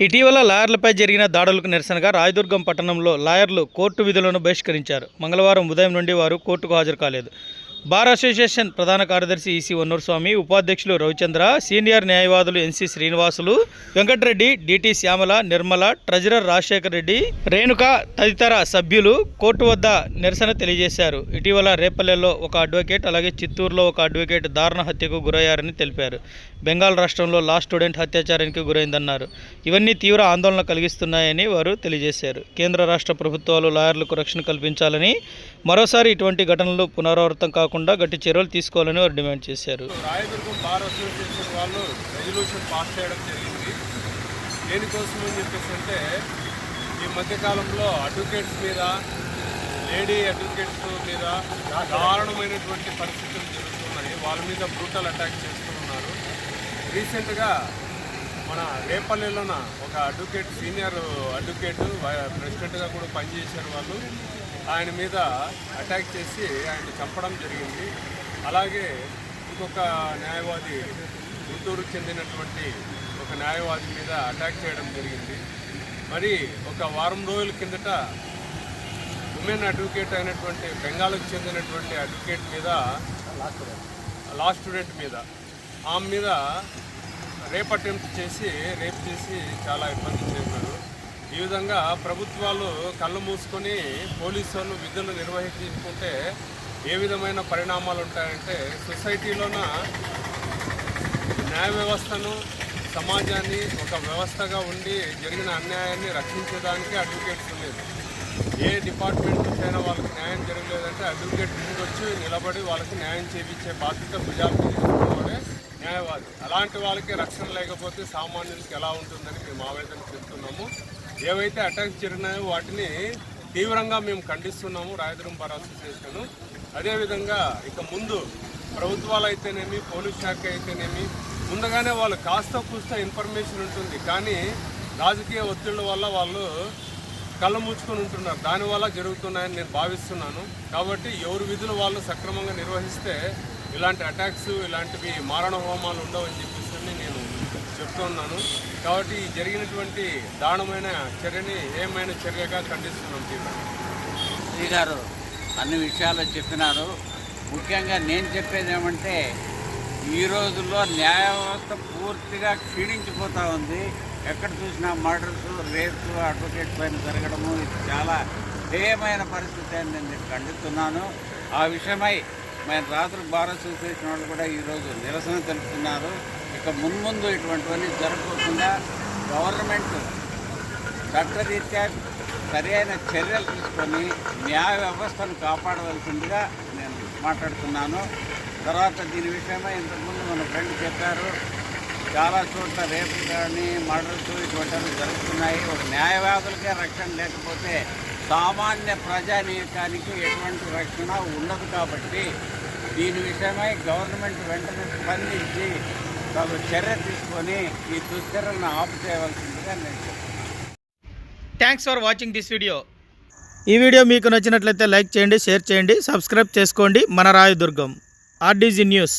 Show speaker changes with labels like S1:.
S1: ఇటీవల లాయర్లపై జరిగిన దాడులకు నిరసనగా రాయదుర్గం పట్టణంలో లాయర్లు కోర్టు విధులను బహిష్కరించారు. మంగళవారం ఉదయం నుండి వారు కోర్టుకు హాజరు కాలేదు. బార్ అసోసియేషన్ ప్రధాన కార్యదర్శి ఈసీ వన్నూరు స్వామి ఉపాధ్యక్షులు రవిచంద్ర సీనియర్ న్యాయవాదులు NC Srinivasulu Venkatareddy DT Shyamala Nirmala treasurer Rajasekhar Reddy Renuka తదితర సభ్యులు కోర్టు వద్ద నిరసన తెలియజేశారు. ఇటీవల రేపల్లెలో ఒక అడ్వకేట్ అలాగే చిత్తూరులో ఒక అడ్వకేట్ దారుణ హత్యకు గురయ్యారని తెలిపారు. బెంగాల్ రాష్ట్రంలో లా స్టూడెంట్ అత్యాచారానికి గురైందన్నారు. ఇవన్నీ తీవ్ర ఆందోళన కలిగిస్తున్నాయని వారు తెలియజేశారు. కేంద్ర రాష్ట్ర ప్రభుత్వాలు లాయర్లకు రక్షణ కల్పించాలని మరోసారి ఇటువంటి ఘటనలు పునరావృతం కాకుండా గట్టి చర్యలు తీసుకోవాలని వారు డిమాండ్ చేశారు.
S2: రాయదుర్గం బార్ అసోసియేషన్ వాళ్ళు రెజల్యూషన్ పాస్ చేయడం జరిగింది. దేనికోసం అని చెప్పేసి అంటే ఈ మధ్యకాలంలో అడ్వకేట్స్ మీద లేడీ అడ్వకేట్స్ మీద దారుణమైనటువంటి పరిస్థితులు జరుగుతున్నాయి. వాళ్ళ మీద బ్రూటల్ అటాక్ చేస్తూ ఉన్నారు. రీసెంట్గా మన రేపల్లెలోన ఒక అడ్వకేట్ సీనియర్ అడ్వకేట్ ప్రెసిడెంట్గా కూడా పనిచేశారు వాళ్ళు. ఆయన మీద అటాక్ చేసి ఆయన చంపడం జరిగింది. అలాగే ఇంకొక న్యాయవాది గుంటూరుకు చెందినటువంటి ఒక న్యాయవాది మీద అటాక్ చేయడం జరిగింది. మరి ఒక వారం రోజుల కిందట ఉమెన్ అడ్వకేట్ అయినటువంటి బెంగాల్కి చెందినటువంటి అడ్వకేట్ మీద లా స్టూడెంట్ మీద ఆమె మీద రేప్ అటెంప్ట్ చేసి రేప్ చేసి చాలా ఇబ్బంది చేశారు. ఈ విధంగా ప్రభుత్వాలు కళ్ళు మూసుకొని పోలీసు వాళ్ళు విధులు నిర్వహించుకుంటే ఏ విధమైన పరిణామాలు ఉంటాయంటే సొసైటీలోన న్యాయ వ్యవస్థను సమాజాన్ని ఒక వ్యవస్థగా ఉండి జరిగిన అన్యాయాన్ని రక్షించడానికి అడ్వకేట్స్ లేదు ఏ డిపార్ట్మెంట్ అయినా వాళ్ళకి న్యాయం జరగలేదంటే అడ్వకేట్ ముందొచ్చి నిలబడి వాళ్ళకి న్యాయం చేయించే బాధ్యత గుజాబ్ చేసుకోవాలి న్యాయవాది. అలాంటి వాళ్ళకి రక్షణ లేకపోతే సామాన్యులకి ఎలా ఉంటుందని మేము ఆవేదన చెప్తున్నాము. ఏవైతే అటాక్స్ జరిగినాయో వాటిని తీవ్రంగా మేము ఖండిస్తున్నాము రాయదురం బార్ అసోసియేషన్. అదేవిధంగా ఇక ముందు ప్రభుత్వాలు అయితేనేమి పోలీస్ శాఖ అయితేనేమి ముందుగానే వాళ్ళు కాస్త కూస్త ఇన్ఫర్మేషన్ ఉంటుంది. కానీ రాజకీయ ఒత్తిళ్ళ వల్ల వాళ్ళు కళ్ళు మూసుకొని ఉంటున్నారు. దానివల్ల జరుగుతున్నాయని నేను భావిస్తున్నాను. కాబట్టి ఎవరి విధులు వాళ్ళు సక్రమంగా నిర్వహిస్తే ఇలాంటి అటాక్స్ ఇలాంటివి మారణ హోమాలు ఉండవని చెప్పేసి నేను చెప్తున్నాను కాబట్టి జరిగినటువంటి దారుణమైన చర్యని ఏమైనా చర్యగా ఖండిస్తున్నాం
S3: శ్రీ గారు అన్ని విషయాలు చెప్పినారు. ముఖ్యంగా నేను చెప్పేది ఏమంటే ఈ రోజుల్లో న్యాయ వ్యవస్థ పూర్తిగా క్షీణించిపోతూ ఉంది. ఎక్కడ చూసినా మర్డర్స్ రేప్స్ అడ్వకేట్ పైన జరగడము ఇది చాలా హేయమైన పరిస్థితి అని నేను ఖండిస్తున్నాను. ఆ విషయమై మేము రాత్రి బార్ అసోసియేషన్ వాళ్ళు కూడా ఈరోజు నిరసన తెలుపుతున్నారు. ఇక మున్ముందు ఇటువంటివన్నీ జరగకుండా గవర్నమెంట్ చట్టరీత్యా సరైన చర్యలు తీసుకొని న్యాయ వ్యవస్థను కాపాడవలసిందిగా నేను మాట్లాడుతున్నాను. తర్వాత దీని విషయమై ఇంతకుముందు మన ఫ్రెండ్ చెప్పారు. చాలా చోట్ల రేపు కానీ మర్డర్స్ ఇటువంటివి జరుగుతున్నాయి. ఒక న్యాయవాదులకే రక్షణ లేకపోతే సామాన్య ప్రజానీకానికి ఎటువంటి రక్షణ ఉండదు కాబట్టి దీని విషయమై గవర్నమెంట్ వెంటనే స్పందించి తగు చర్య తీసుకొని ఈ దుశ్చర్యలను ఆపు చేయవలసిందిగా నేను చెప్తున్నాను.
S1: Thanks for watching this video ఈ వీడియో మీకు నచ్చినట్లయితే లైక్ చేయండి షేర్ చేయండి సబ్స్క్రైబ్ చేసుకోండి. మన రాయదుర్గం ఆర్డీజీ న్యూస్.